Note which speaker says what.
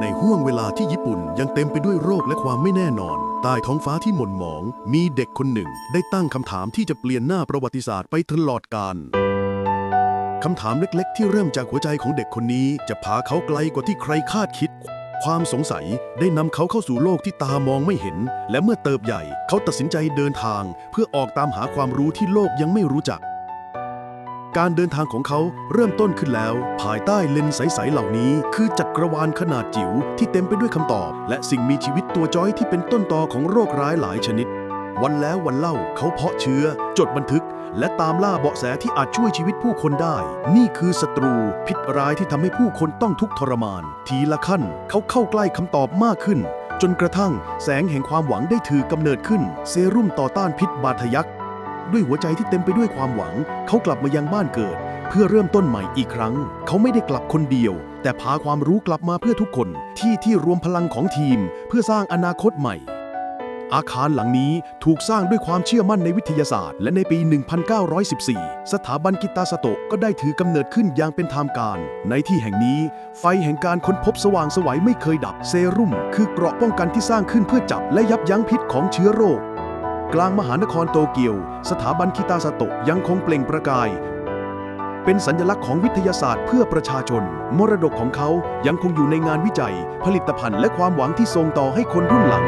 Speaker 1: ในห้วงเวลาที่ญี่ปุ่นยังเต็มไปด้วยโรคและความไม่แน่นอน ใต้ท้องฟ้าที่หม่นหมอง มีเด็กคนหนึ่ง ได้ตั้งคำถามที่จะเปลี่ยนหน้าประวัติศาสตร์ไปตลอดกาลคำถามเล็กๆ ที่เริ่มจากหัวใจของเด็กคนนี้ จะพาเขาไกลกว่าที่ใครคาดคิด ความสงสัยได้นำเขาเข้าสู่โลกที่ตามองไม่เห็น และเมื่อเติบใหญ่ เขาตัดสินใจเดินทาง เพื่อออกตามหาความรู้ที่โลกยังไม่รู้จัก การเดินทางของเขาเริ่มต้นขึ้นแล้ว ภายใต้เลนส์ใส ๆ เหล่านี้ คือจักรวาลขนาดจิ๋วที่เต็มไปด้วยคำตอบ และสิ่งมีชีวิตตัวจ้อยที่เป็นต้นตอของโรคร้ายหลายชนิด วันแล้ววันเล่าเขาเพาะเชื้อ จดบันทึก และตามล่าเบาะแสที่อาจช่วยชีวิตผู้คนได้ นี่คือศัตรู พิษร้ายที่ทำให้ผู้คนต้องทุกข์ทรมาน ทีละขั้น เขาเข้าใกล้คำตอบมากขึ้น จนกระทั่ง แสงแห่งความหวังได้ถือกำเนิดขึ้น เซรุ่มต่อต้านพิษบาดทะยัก ด้วยหัวใจที่เต็มไปด้วยความหวัง เขากลับมายังบ้านเกิด เพื่อเริ่มต้นใหม่อีกครั้ง เขาไม่ได้กลับคนเดียว แต่พาความรู้กลับมาเพื่อทุกคน ที่ที่รวมพลังของทีม เพื่อสร้างอนาคตใหม่ อาคารหลังนี้ถูกสร้างด้วยความเชื่อมั่นในวิทยาศาสตร์ และในปี 1914 สถาบันกิตาสโตะก็ได้ถือกำเนิดขึ้นอย่างเป็นทางการ ในที่แห่งนี้ ไฟแห่งการค้นพบสว่างสวัยไม่เคยดับ เซรุ่ม คือเกราะป้องกันที่สร้างขึ้นเพื่อจับและยับยั้งพิษของเชื้อโรค กลางมหานครโตเกียว สถาบันคิตาสโตะยังคงเปล่งประกาย เป็นสัญลักษณ์ของวิทยาศาสตร์เพื่อประชาชน มรดกของเขายังคงอยู่ในงานวิจัย ผลิตภัณฑ์และความหวังที่ส่งต่อให้คนรุ่นหลัง